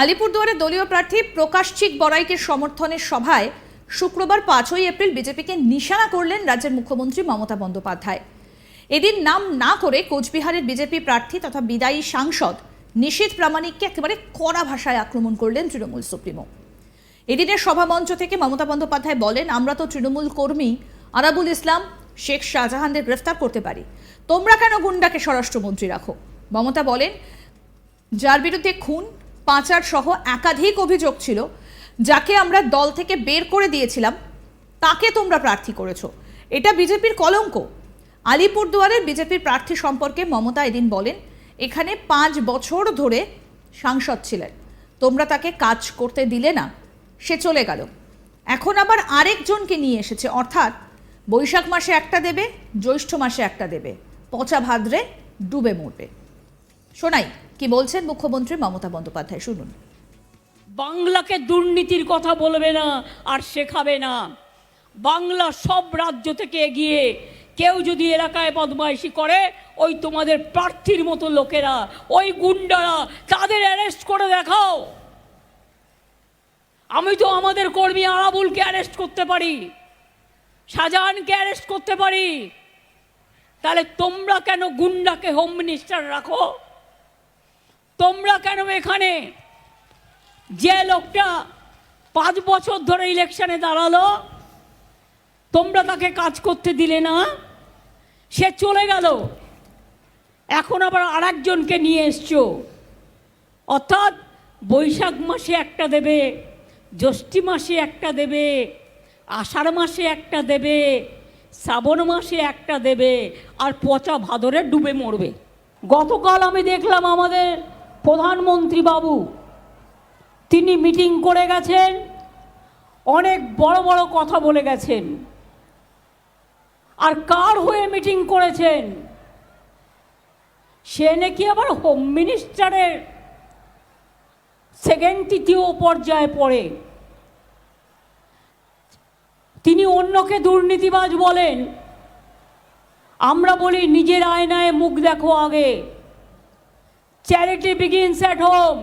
আলিপুরদুয়ারে দলীয় প্রার্থী প্রকাশ চিক বড়াইকে সমর্থনের সভায় শুক্রবার পাঁচই এপ্রিল বিজেপিকে নিশানা করলেন রাজ্যের মুখ্যমন্ত্রী মমতা বন্দ্যোপাধ্যায়। এদিন নাম না করে কোচবিহারের বিজেপি প্রার্থী তথা বিদায়ী সাংসদ নিশীথ প্রামাণিককে একেবারে কড়া ভাষায় আক্রমণ করলেন তৃণমূল সুপ্রিমো। এদিনের সভামঞ্চ থেকে মমতা বন্দ্যোপাধ্যায় বলেন, আমরা তো তৃণমূল কর্মী, আরাবুল ইসলাম, শেখ শাহজাহানদের গ্রেফতার করতে পারি। তোমরা কেন গুন্ডাকে স্বরাষ্ট্রমন্ত্রী রাখো? মমতা বলেন, যার বিরুদ্ধে খুন পাচার সহ একাধিক অভিযোগ ছিল, যাকে আমরা দল থেকে বের করে দিয়েছিলাম, তাকে তোমরা প্রার্থী করেছ। এটা বিজেপির কলঙ্ক। আলিপুরদুয়ারের বিজেপির প্রার্থী সম্পর্কে মমতা এদিন বলেন, এখানে পাঁচ বছর ধরে সাংসদ ছিলেন। তোমরা তাকে কাজ করতে দিলে না, সে চলে গেল। এখন আবার আরেকজনকে নিয়ে এসেছে, অর্থাৎ বৈশাখ মাসে একটা দেবে, জ্যৈষ্ঠ মাসে একটা দেবে। পচা ভাদ্রে ডুবে মরবে। শোনাই, কি বলছেন মুখ্যমন্ত্রী মমতা বন্দ্যোপাধ্যায়? শুনুন। বাংলাকে দুর্নীতির কথা বলবে না আর শেখাবে না। বাংলা সব রাজ্য থেকে এগিয়ে কেউ যদি এলাকায় বদমাইশি করে, ওই তোমাদের প্রার্থীর মতো লোকেরা, ওই গুন্ডারা, তাদের অ্যারেস্ট করে দেখাও। আমি তো আমাদের কর্মী আরাবুলকে অ্যারেস্ট করতে পারি, শাহজাহানকে অ্যারেস্ট করতে পারি। তাহলে তোমরা কেন গুন্ডাকে হোম মিনিস্টার রাখো? তোমরা কেন এখানে? যে লোকটা পাঁচ বছর ধরে ইলেকশনে দাঁড়াল, তোমরা তাকে কাজ করতে দিলে না, সে চলে গেল। এখন আবার আরেকজনকে নিয়ে এসছো। অর্থাৎ বৈশাখ মাসে একটা দেবে, জ্যৈষ্ঠী মাসে একটা দেবে, আষাঢ় মাসে একটা দেবে, শ্রাবণ মাসে একটা দেবে, আর পচা ভাদরে ডুবে মরবে। গতকাল আমি দেখলাম আমাদের প্রধানমন্ত্রী বাবু তিনি মিটিং করে গেছেন, অনেক বড় বড় কথা বলে গেছেন। আর কার হয়ে মিটিং করেছেন? সে নাকি আবার হোম মিনিস্টারের সেকেন্ড তৃতীয় পর্যায়ে পড়ে। তিনি অন্যকে দুর্নীতিবাজ বলেন। আমরা বলি নিজের আয়নায় মুখ দেখো আগে। চ্যারিটি বিগিনস অ্যাট হোম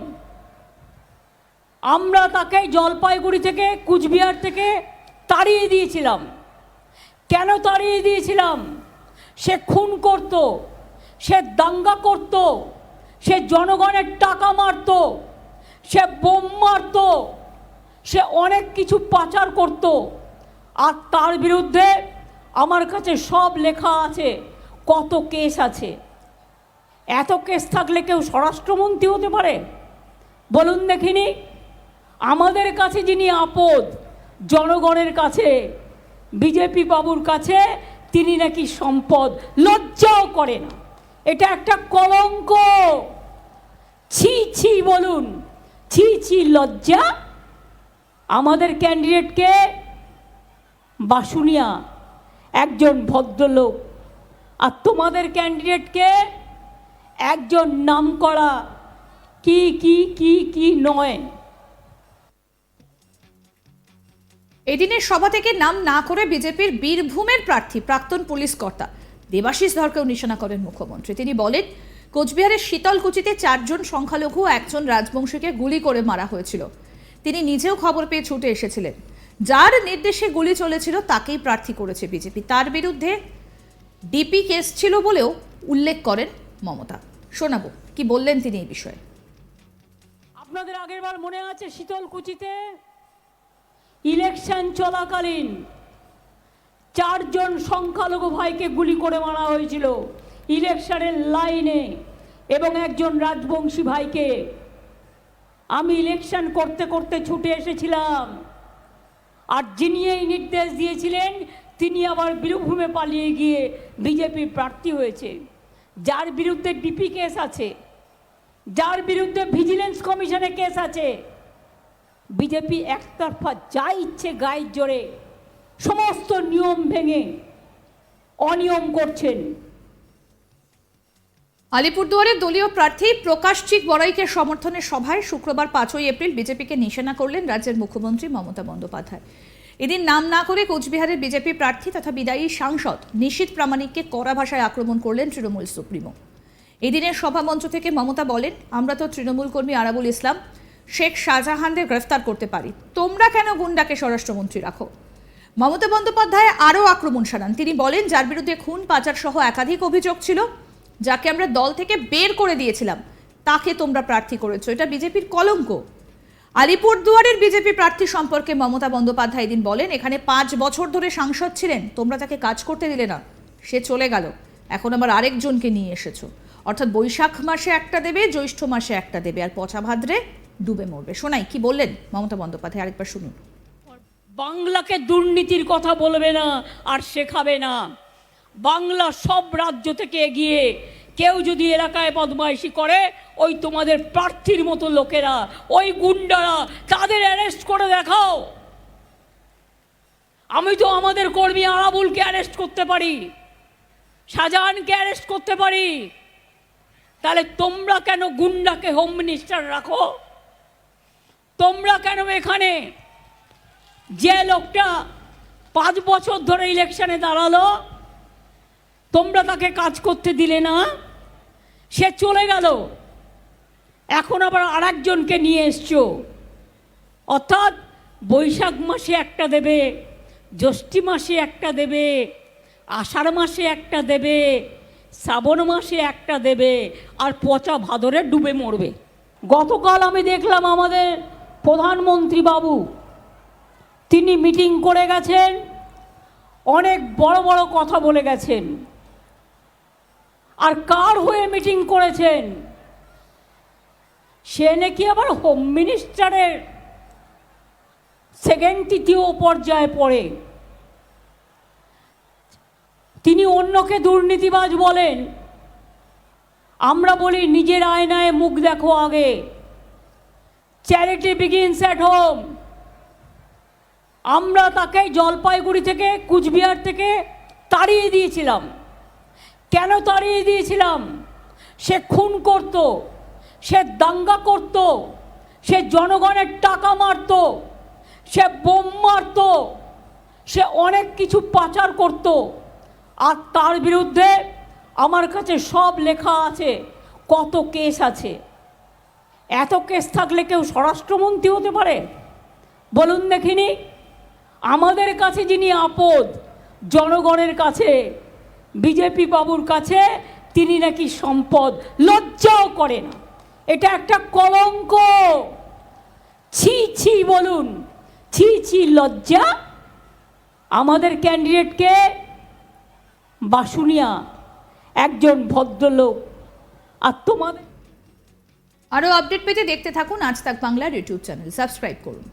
আমরা তাকে জলপাইগুড়ি থেকে কুচবিহার থেকে তাড়িয়ে দিয়েছিলাম। কেন তাড়িয়ে দিয়েছিলাম? সে খুন করত, সে দাঙ্গা করত, সে জনগণের টাকা মারত, সে বোম মারত, সে অনেক কিছু পাচার করত। আর তার বিরুদ্ধে আমার কাছে সব লেখা আছে, কত কেস আছে। এত কেস থাকলে কেউ স্বরাষ্ট্রমন্ত্রী হতে পারে? বলুন দেখিনি? আমাদের কাছে যিনি আপদ, জনগণের কাছে, বিজেপি বাবুর কাছে, তিনি নাকি সম্পদ, লজ্জাও করে না। এটা একটা কলঙ্ক। ছি ছি বলুন, ছি ছি লজ্জা? আমাদের ক্যান্ডিডেটকে বাসুনিয়া, একজন ভদ্রলোক। আর তোমাদের ক্যান্ডিডেটকে একজন নামকরা। কি কি কি কি নয়। এদিনের সভা থেকে নাম না করে বিজেপির বীরভূমের প্রার্থী, প্রাক্তন পুলিশ কর্তা দেবাশিস ধরকেও নিশানা করেন মুখ্যমন্ত্রী। তিনি বলেন, কোচবিহারের শীতলকুচিতে চারজন সংখ্যালঘু, একজন রাজবংশীকে গুলি করে মারা হয়েছিল। তিনি নিজেও খবর পেয়ে ছুটে এসেছিলেন। যার নির্দেশে গুলি চলেছিল, তাকেই প্রার্থী করেছে বিজেপি। তার বিরুদ্ধে ডিপি কেস ছিল বলেও উল্লেখ করেন মমতা। শোনাবো, কি বললেন তিনি এই বিষয়ে? আপনাদের আগেরবার মনে আছে শীতলকুচিতে? ইলেকশন চলাকালীন চারজন সংখ্যালঘু ভাইকে গুলি করে মারা হয়েছিল ইলেকশনের লাইনে, এবং একজন রাজবংশী ভাইকে। আমি ইলেকশন করতে করতে ছুটে এসেছিলাম, আর যিনি এই নির্দেশ দিয়েছিলেন, তিনি আবার বীরভূমে পালিয়ে গিয়ে বিজেপি প্রার্থী হয়েছে। যার বিরুদ্ধে ডিপি কেস আছে, যার বিরুদ্ধে ভিজিলেন্স কমিশনে কেস আছে বিজেপি একতরফা যা ইচ্ছে গায়ের জোরে সমস্ত নিয়ম ভেঙে অনিয়ম করছেন। আলিপুরদুয়ারের দলীয় প্রার্থী প্রকাশ চিক বড়াইকের সমর্থনের সভায় শুক্রবার পাঁচই এপ্রিল বিজেপিকে নিশানা করলেন রাজ্যের মুখ্যমন্ত্রী মমতা বন্দ্যোপাধ্যায়। এদিন নাম না করে কোচবিহারের বিজেপি প্রার্থী তথা বিদায়ী সাংসদ নিশীথ প্রামাণিককে কড়া ভাষায় আক্রমণ করলেন তৃণমূল সুপ্রিমো। এদিনের সভামঞ্চ থেকে মমতা বলেন, আমরা তো তৃণমূল কর্মী আরাবুল ইসলাম। শেখ শাহজাহানদের গ্রেফতার করতে পারি। তোমরা কেন গুন্ডাকে স্বরাষ্ট্রমন্ত্রী রাখো? মমতা বন্দ্যোপাধ্যায় আরও আক্রমণ সারান। তিনি বলেন, যার বিরুদ্ধে খুন, পাচার সহ একাধিক অভিযোগ ছিল, যাকে আমরা দল থেকে বের করে দিয়েছিলাম, তাকে তোমরা প্রার্থী করেছ। এটা বিজেপির কলঙ্ক। আলিপুরদুয়ারের বিজেপি প্রার্থী সম্পর্কে মমতা বন্দ্যোপাধ্যায় দিন বলেন, এখানে পাঁচ বছর ধরে সাংসদ ছিলেন, তোমরা তাকে কাজ করতে দিলে না। সে চলে গেল। এখন আবার আরেকজনকে নিয়ে এসেছ। অর্থাৎ বৈশাখ মাসে একটা দেবে, জ্যৈষ্ঠ মাসে একটা দেবে, আর পচা ভাদ্রে ডুবে মরবে। শোনাই কি বললেন মমতা বন্দ্যোপাধ্যায়? আরেকবার শুনুন। বাংলাকে দুর্নীতির কথা বলবে না, আর শেখাবে না। বাংলা সব রাজ্য থেকে এগিয়ে কেউ যদি এলাকায় বদমাইশি করে, ওই তোমাদের প্রার্থীর মতো লোকেরা, ওই গুন্ডারা, তাদের অ্যারেস্ট করে দেখাও। আমি তো আমাদের কর্মী আরাবুলকে অ্যারেস্ট করতে পারি, শাহজাহানকে অ্যারেস্ট করতে পারি। তাহলে তোমরা কেন গুন্ডাকে হোম মিনিস্টার রাখো? তোমরা কেন এখানে যে লোকটা পাঁচ বছর ধরে ইলেকশনে দাঁড়াল, তোমরা তাকে কাজ করতে দিলে না? সে চলে গেল। এখন আবার আরেকজনকে নিয়ে এসছো। অর্থাৎ বৈশাখ মাসে একটা দেবে, জ্যৈষ্ঠী মাসে একটা দেবে, আষাঢ় মাসে একটা দেবে, শ্রাবণ মাসে একটা দেবে, আর পচা ভাদরে ডুবে মরবে। গতকাল আমি দেখলাম আমাদের প্রধানমন্ত্রী বাবু, তিনি মিটিং করে গেছেন, অনেক বড় বড় কথা বলে গেছেন। আর কার হয়ে মিটিং করেছেন? সে নাকি আবার হোম মিনিস্টারের সেকেন্ড তৃতীয় পর্যায়ে পড়ে। তিনি অন্যকে দুর্নীতিবাজ বলেন। আমরা বলি, নিজের আয়নায় মুখ দেখো আগে। চ্যারিটি বিগিনস অ্যাট হোম আমরা তাকে জলপাইগুড়ি থেকে, কুচবিহার থেকে তাড়িয়ে দিয়েছিলাম। কেন তাড়িয়ে দিয়েছিলাম? সে খুন করত, সে দাঙ্গা করত, সে জনগণের টাকা মারত, সে বোম মারত, সে অনেক কিছু পাচার করত। আর তার বিরুদ্ধে আমার কাছে সব লেখা আছে, কত কেস আছে। এত কেস থাকলে কেউ স্বরাষ্ট্রমন্ত্রী হতে পারে? বলুন দেখিনি? আমাদের কাছে যিনি আপদ, জনগণের কাছে বিজেপি বাবুর কাছে তিনি নাকি সম্পদ লজ্জাও করে না। এটা একটা কলঙ্ক। ছি ছি বলুন, ছি ছি লজ্জা? আমাদের ক্যান্ডিডেটকে বাসুনিয়া, একজন ভদ্রলোক। আর তোমাদের আরও আপডেট পেতে দেখতে থাকুন আজ তাক বাংলার ইউটিউব চ্যানেল। সাবস্ক্রাইব করুন।